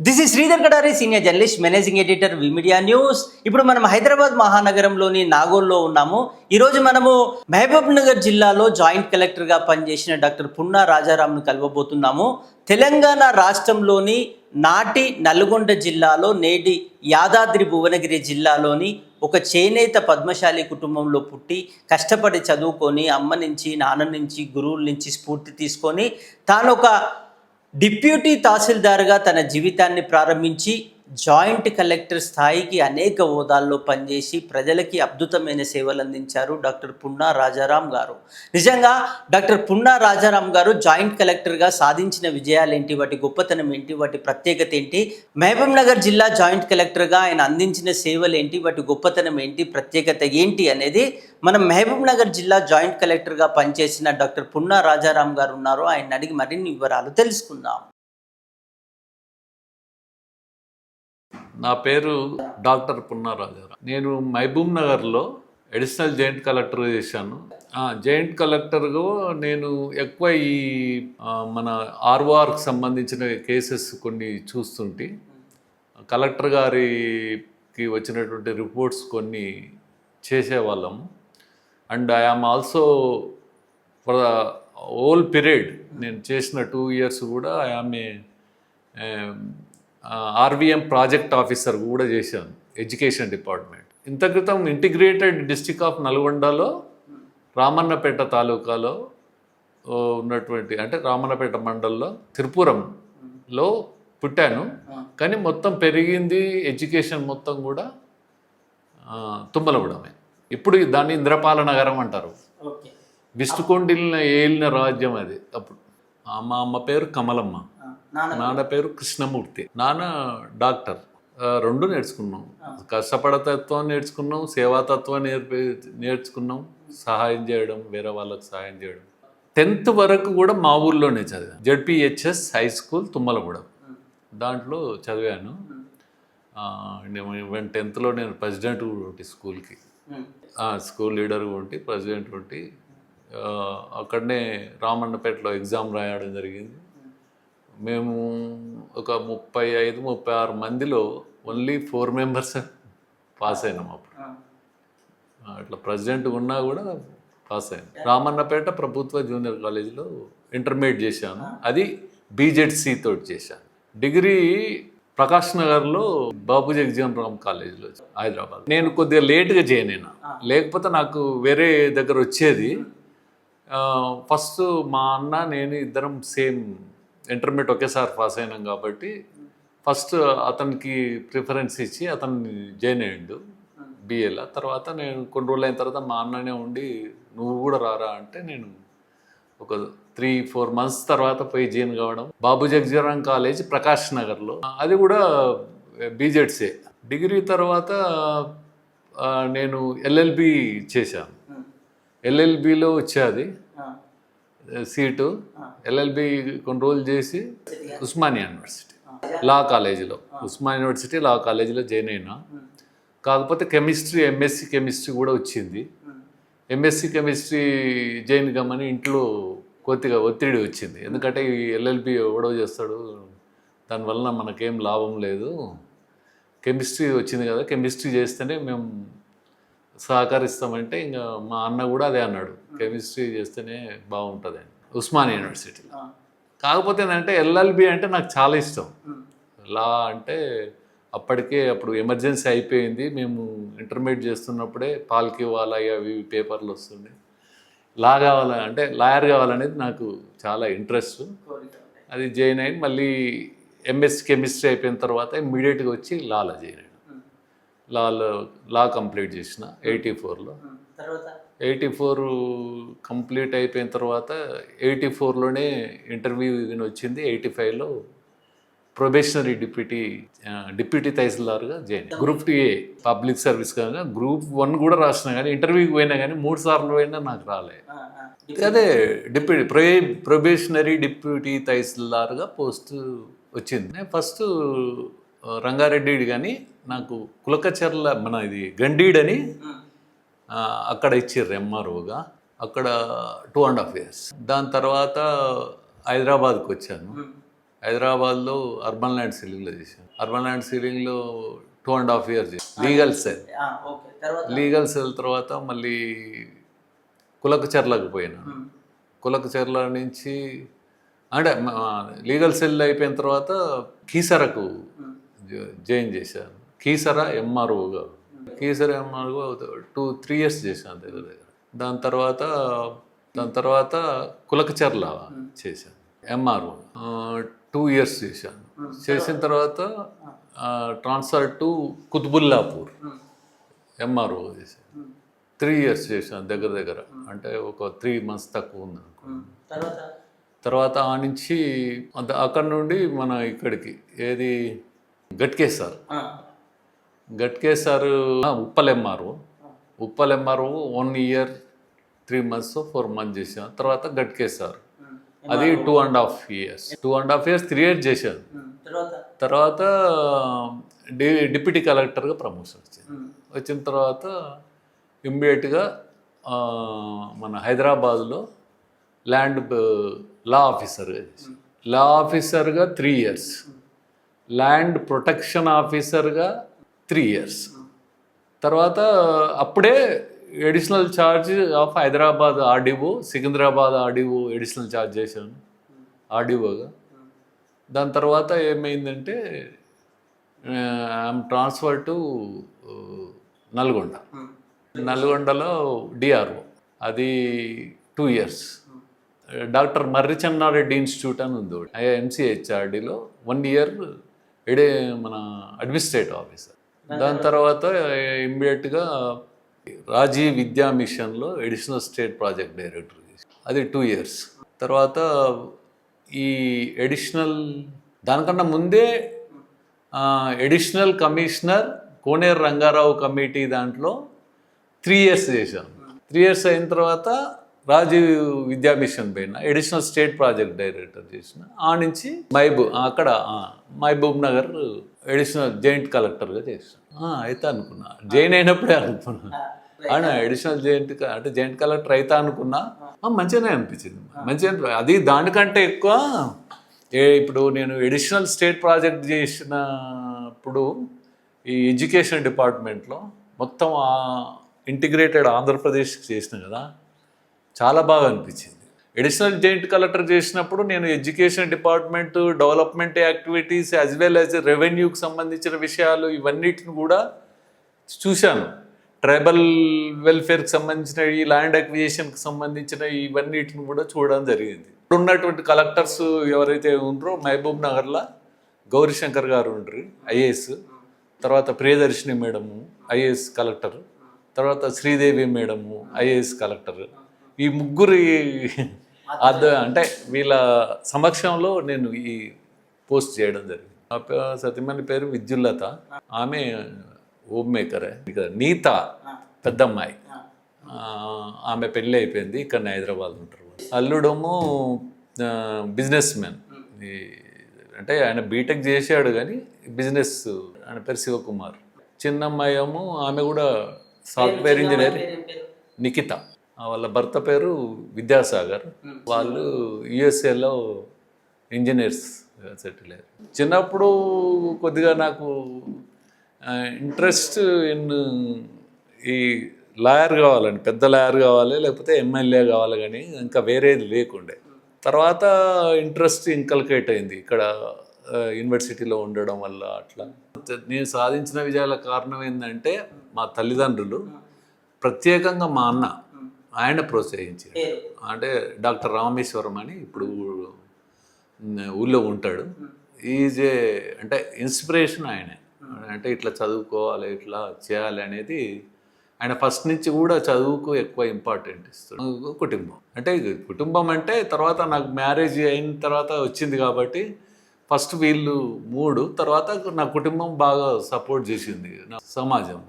This is Sridhar Kadari senior journalist managing editor V Media news ఇప్పుడు మనం హైదరాబాద్ మహానగరంలోని నాగోల్లో ఉన్నాము. ఈరోజు మనము మహబూబ్ నగర్ జిల్లాలో జాయింట్ కలెక్టర్గా పనిచేసిన డాక్టర్ పున్నా రాజారాంను కలవబోతున్నాము. తెలంగాణ రాష్ట్రంలోని నాటి నల్గొండ జిల్లాలో నేటి యాదాద్రి భువనగిరి జిల్లాలోని ఒక చేనేత పద్మశాలి కుటుంబంలో పుట్టి కష్టపడి చదువుకొని అమ్మ నుంచి నాన్న నుంచి గురువుల నుంచి స్ఫూర్తి తీసుకొని తాను ఒక డిప్యూటీ తహసీల్దార్గా తన జీవితాన్ని ప్రారంభించి జాయింట్ కలెక్టర్ స్థాయికి అనేక హోదాల్లో పనిచేసి ప్రజలకి అద్భుతమైన సేవలు అందించారు డాక్టర్ పున్నా రాజారాం గారు. నిజంగా డాక్టర్ పున్నా రాజారాం గారు జాయింట్ కలెక్టర్గా సాధించిన విజయాలు ఏంటి వాటి గొప్పతనం ఏంటి? వాటి ప్రత్యేకత ఏంటి? మహబూబ్ నగర్ జిల్లా జాయింట్ కలెక్టర్గా ఆయన అందించిన సేవలు ఏంటి వాటి గొప్పతనం ఏంటి? ప్రత్యేకత ఏంటి అనేది మనం మహబూబ్ నగర్ జిల్లా జాయింట్ కలెక్టర్గా పనిచేసిన డాక్టర్ పున్నా రాజారాం గారు ఉన్నారు. ఆయన అడిగి మరిన్ని వివరాలు తెలుసుకుందాం. నా పేరు డాక్టర్ పున్నారాజారావు నేను మహబూబ్ నగర్లో అడిషనల్ జాయింట్ కలెక్టర్ చేశాను. జాయింట్ కలెక్టర్గా నేను ఎక్కువ ఈ మన ఆర్ఓఆర్కి సంబంధించిన కేసెస్ కొన్ని చూస్తుంటే కలెక్టర్ గారికి వచ్చినటువంటి రిపోర్ట్స్ కొన్ని చేసేవాళ్ళం. And I am also for the whole period నేను చేసిన టూ ఇయర్స్ కూడా I am a RVM project officer కూడా చేశాను ఎడ్యుకేషన్ డిపార్ట్మెంట్. ఇంత క్రితం ఇంటిగ్రేటెడ్ డిస్టిక్ ఆఫ్ నల్గొండలో రామన్నపేట తాలూకాలో ఉన్నటువంటి అంటే రామన్నపేట మండల్లో తిరుపురంలో పుట్టాను. కానీ మొత్తం పెరిగింది ఎడ్యుకేషన్ మొత్తం కూడా తుమ్మలగూడమే. ఇప్పుడు దాన్ని ఇంద్రపాల నగరం అంటారు విష్ణుకొండిల్ని ఏలిన రాజ్యం అది అప్పుడు. మా అమ్మ పేరు కమలమ్మ. నాన్న పేరు? కృష్ణమూర్తి. నాన్న డాక్టర్. రెండు నేర్చుకున్నాం. కష్టపడతత్వం నేర్చుకున్నాం సేవాతత్వం నేర్పి నేర్చుకున్నాం సహాయం చేయడం వేరే వాళ్ళకి సహాయం చేయడం. టెన్త్ వరకు కూడా మా ఊర్లోనే చదివాను. ZPHS high school Thummalagudem. దాంట్లో చదివాను. నేను టెన్త్లో నేను ప్రెసిడెంట్ కూడా ఉంటే స్కూల్కి. స్కూల్ లీడర్ ఉంటే ప్రెసిడెంట్ ఉంటే. అక్కడనే రామన్నపేటలో ఎగ్జామ్ రాయడం జరిగింది. మేము ఒక ముప్పై ఐదు ముప్పై ఆరు మందిలో ఓన్లీ ఫోర్ మెంబర్స్ పాస్ అయినాం అప్పుడు. అట్లా ప్రెసిడెంట్ ఉన్నా కూడా పాస్ అయ్యాను రామన్నపేట ప్రభుత్వ జూనియర్ కాలేజీలో ఇంటర్మీడియట్ చేశాను. అది బీజెడ్సీ తోటి చేశాను. డిగ్రీ ప్రకాష్ నగర్లో బాబు జగజీవన్ రామ్ కాలేజీలో హైదరాబాద్. నేను కొద్దిగా లేట్గా అయినా. లేకపోతే నాకు వేరే దగ్గర వచ్చేది. ఫస్ట్ మా అన్న నేను ఇద్దరం సేమ్ ఇంటర్మీడియట్ ఒకేసారి పాస్ అయినాం కాబట్టి ఫస్ట్ అతనికి ప్రిఫరెన్స్ ఇచ్చి అతన్ని జాయిన్ అయ్యిండు బిఏలో తర్వాత నేను కొన్ని రోజులు అయిన తర్వాత మా అన్ననే ఉండి నువ్వు కూడా రారా? అంటే నేను ఒక త్రీ ఫోర్ మంత్స్ తర్వాత పోయి జాయిన్ కావడం. బాబు జగజీవన్ కాలేజ్ ప్రకాష్ నగర్లో. అది కూడా బీజెడ్సే డిగ్రీ తర్వాత నేను ఎల్ఎల్బి చేశాను. ఎల్ఎల్బిలో వచ్చేది. సీటు ఎల్ఎల్బి కొన్ని రోజులు చేసి ఉస్మానియా యూనివర్సిటీ లా కాలేజీలో. ఉస్మానియా యూనివర్సిటీ లా కాలేజీలో జాయిన్ అయినా. కాకపోతే కెమిస్ట్రీ ఎంఎస్సి కెమిస్ట్రీ కూడా వచ్చింది. ఎంఎస్సి కెమిస్ట్రీ జాయిన్ కమ్మని ఇంట్లో కొద్దిగా ఒత్తిడి వచ్చింది. ఎందుకంటే ఈ ఎల్ఎల్బి ఎవడో చేస్తాడు. దానివల్ల మనకేం లాభం లేదు. కెమిస్ట్రీ వచ్చింది కదా కెమిస్ట్రీ చేస్తేనే మేము సహకరిస్తామంటే ఇంకా మా అన్న కూడా అదే అన్నాడు. కెమిస్ట్రీ చేస్తేనే బాగుంటుంది అని ఉస్మానియా యూనివర్సిటీ. కాకపోతే ఏంటంటే ఎల్ఎల్బి అంటే నాకు చాలా ఇష్టం. లా అంటే అప్పటికే అప్పుడు ఎమర్జెన్సీ అయిపోయింది. మేము ఇంటర్మీడియట్ చేస్తున్నప్పుడే పాలకి వాళ్ళ అవి పేపర్లు వస్తుండే. లా కావాల అంటే లాయర్ కావాలనేది నాకు చాలా ఇంట్రెస్ట్. అది జాయిన్ అయ్యి మళ్ళీ ఎంఎస్ కెమిస్ట్రీ అయిపోయిన తర్వాత ఇమ్మీడియట్గా వచ్చి లాలో జాయిన్ అయ్యాను. లాలో లా కంప్లీట్ చేసిన ఎయిటీ ఫోర్లో. తర్వాత? ఎయిటీ ఫోర్ కంప్లీట్ అయిపోయిన తర్వాత ఎయిటీ ఫోర్లోనే ఇంటర్వ్యూ వచ్చింది. ఎయిటీ ఫైవ్లో probationary deputy deputy తహసీల్దార్గా join group two A public service కనుక గ్రూప్ వన్ కూడా రాసిన కానీ ఇంటర్వ్యూకి పోయినా కానీ మూడు సార్లు పోయినా నాకు రాలే. అదే డిప్యూటీ ప్రొ ప్రొబేషనరీ డిప్యూటీ తహసీల్దార్గా పోస్ట్ వచ్చింది. ఫస్ట్ రంగారెడ్డి కానీ నాకు కులకచర్ల మన ఇది గండీడ్ అని ఆ, అక్కడ ఇచ్చిర్రు ఎంఆర్ఓగా. అక్కడ టూ అండ్ హాఫ్ ఇయర్స్ దాని తర్వాత హైదరాబాద్కి వచ్చాను. హైదరాబాద్లో అర్బన్ ల్యాండ్ సీలింగ్లో చేశాను. Urban land సీలింగ్లో two and half years legal cell legal cell తర్వాత? మళ్ళీ కులక చెర్లకు పోయినా. కులక చెర్ల నుంచి అంటే లీగల్ సెల్ అయిపోయిన తర్వాత కీసరకు జాయిన్ చేశాను. Keesara ఎంఆర్ఓగా. Keesara MRO two three years చేశాను దగ్గర దగ్గర. దాని తర్వాత దాని తర్వాత కులకచర్ల చేశాను ఎంఆర్ఓ టూ ఇయర్స్ చేశాను. చేసిన తర్వాత ట్రాన్స్ఫర్ టు కుతుబుల్లాపూర్ ఎంఆర్ఓ చేశాను త్రీ ఇయర్స్ చేశాను దగ్గర దగ్గర. అంటే ఒక త్రీ మంత్స్ తక్కువ ఉంది తర్వాత? తర్వాత ఆ నుంచి అంత- అక్కడ నుండి మన ఇక్కడికి ఏది? గట్కేసార్. గట్కేసార్. ఉప్పలెమ్మారు. ఉప్పలెమ్మారు one year three months four months చేశాను తర్వాత గట్కేసార్. అది two and half years two and half years three years చేశాను తర్వాత? డి డిప్యూటీ కలెక్టర్గా ప్రమోషన్ వచ్చింది. వచ్చిన తర్వాత ఇమ్మీడియట్గా మన హైదరాబాద్లో ల్యాండ్ లా ఆఫీసర్గా చేశాను లా ఆఫీసర్గా త్రీ ఇయర్స్ ల్యాండ్ ప్రొటెక్షన్ ఆఫీసర్గా త్రీ ఇయర్స్. తర్వాత అప్పుడే additional charge of Hyderabad RDO Secunderabad RDO additional charge చేశాను. ఆర్డీఓగా. దాని తర్వాత ఏమైందంటే ఐఎమ్ ట్రాన్స్ఫర్ టు నల్గొండ. నల్గొండలో డిఆర్ఓ అది two years doctor Marri Chennareddy institute అని ఉంది. ఎంసీహెచ్ఆర్డీలో వన్ ఇయర్ ఎడే మన అడ్మినిస్ట్రేటివ్ ఆఫీసర్. దాని తర్వాత ఇమ్మీడియట్గా రాజీవ్ విద్యా మిషన్లో ఎడిషనల్ స్టేట్ ప్రాజెక్ట్ డైరెక్టర్ అది టూ ఇయర్స్ తర్వాత ఈ ఎడిషనల్ దానికన్నా ముందే additional commissioner Koneru Rangarao committee దాంట్లో త్రీ ఇయర్స్ చేశాను త్రీ ఇయర్స్ అయిన తర్వాత రాజీవ్ విద్యా మిషన్ పైన ఎడిషనల్ స్టేట్ ప్రాజెక్ట్ డైరెక్టర్ చేసిన ఆ నుంచి మహబూబ్ అక్కడ మహబూబ్ నగర్ ఎడిషనల్ జాయింట్ కలెక్టర్గా చేసిన ఆ, అయితే అనుకున్నా. జైన్ అయినప్పుడే అనుకున్నా. అవునా ఎడిషనల్ జాయింట్ క- అంటే జాయింట్ కలెక్టర్ అయితే అనుకున్నా. మంచిగానే అనిపించింది. మంచిగా అది దానికంటే ఎక్కువ ఏ ఇప్పుడు నేను ఎడిషనల్ స్టేట్ ప్రాజెక్ట్ చేసినప్పుడు ఈ ఎడ్యుకేషన్ డిపార్ట్మెంట్లో మొత్తం ఇంటిగ్రేటెడ్ ఆంధ్రప్రదేశ్కి చేసిన కదా చాలా బాగా అనిపించింది. ఎడిషనల్ జాయింట్ కలెక్టర్ చేసినప్పుడు నేను education department development activities as well as రెవెన్యూకి సంబంధించిన విషయాలు ఇవన్నిటిని కూడా చూశాను. ట్రైబల్ వెల్ఫేర్కి సంబంధించిన ఈ ల్యాండ్ అక్విజిషన్కి సంబంధించిన ఇవన్నిటిని కూడా చూడడం జరిగింది. ఇప్పుడు ఉన్నటువంటి కలెక్టర్స్ ఎవరైతే ఉన్నారో మహబూబ్ నగర్లో గౌరీశంకర్ గారు ఉండరు ఐఏఎస్. తర్వాత ప్రియదర్శిని మేడము ఐఏఎస్ కలెక్టర్. తర్వాత శ్రీదేవి మేడము ఐఏఎస్ కలెక్టర్. ఈ ముగ్గురి అద అంటే వీళ్ళ సమక్షంలో నేను ఈ పోస్ట్ చేయడం జరిగింది. సతీమణి పేరు విద్యుల్లత. ఆమె హోమ్ మేకరే ఇక నీత పెద్దమ్మాయి. ఆమె పెళ్ళి అయిపోయింది. ఇక్కడ హైదరాబాద్ ఉంటారు. అల్లుడము బిజినెస్ మ్యాన్ అంటే ఆయన బీటెక్ చేశాడు కానీ బిజినెస్ ఆయన పేరు శివకుమార్. చిన్నమ్మాయి ఏమో ఆమె కూడా సాఫ్ట్వేర్ ఇంజనీర్. నిఖిత. వాళ్ళ భర్త పేరు విద్యాసాగర్. వాళ్ళు యుఎస్ఏలో ఇంజనీర్స్ సెటిల్ అయ్యారు. చిన్నప్పుడు కొద్దిగా నాకు ఇంట్రెస్ట్ ఇన్ ఈ లాయర్ కావాలని పెద్ద లాయర్ కావాలి లేకపోతే ఎమ్మెల్యే కావాలి కానీ ఇంకా వేరేది లేకుండే. తర్వాత ఇంట్రెస్ట్ ఇంకల్కేట్ అయింది ఇక్కడ యూనివర్సిటీలో ఉండడం వల్ల అట్లా. నేను సాధించిన విజయాల కారణం ఏంటంటే మా తల్లిదండ్రులు ప్రత్యేకంగా మా అన్న ఆయన ప్రోత్సహించారు. అంటే డాక్టర్ రామేశ్వరం అని ఇప్పుడు ఊళ్ళో ఉంటాడు. ఈజ్ ఏ అంటే ఇన్స్పిరేషన్ ఆయనే. అంటే ఇట్లా చదువుకోవాలి ఇట్లా చేయాలి అనేది ఆయన ఫస్ట్ నుంచి కూడా చదువుకు ఎక్కువ ఇంపార్టెంట్ ఇస్తాడు కుటుంబం. అంటే కుటుంబం అంటే తర్వాత నాకు మ్యారేజ్ అయిన తర్వాత వచ్చింది కాబట్టి ఫస్ట్ వీళ్ళు మూడు తర్వాత నా కుటుంబం బాగా సపోర్ట్ చేసింది నా సమాజం.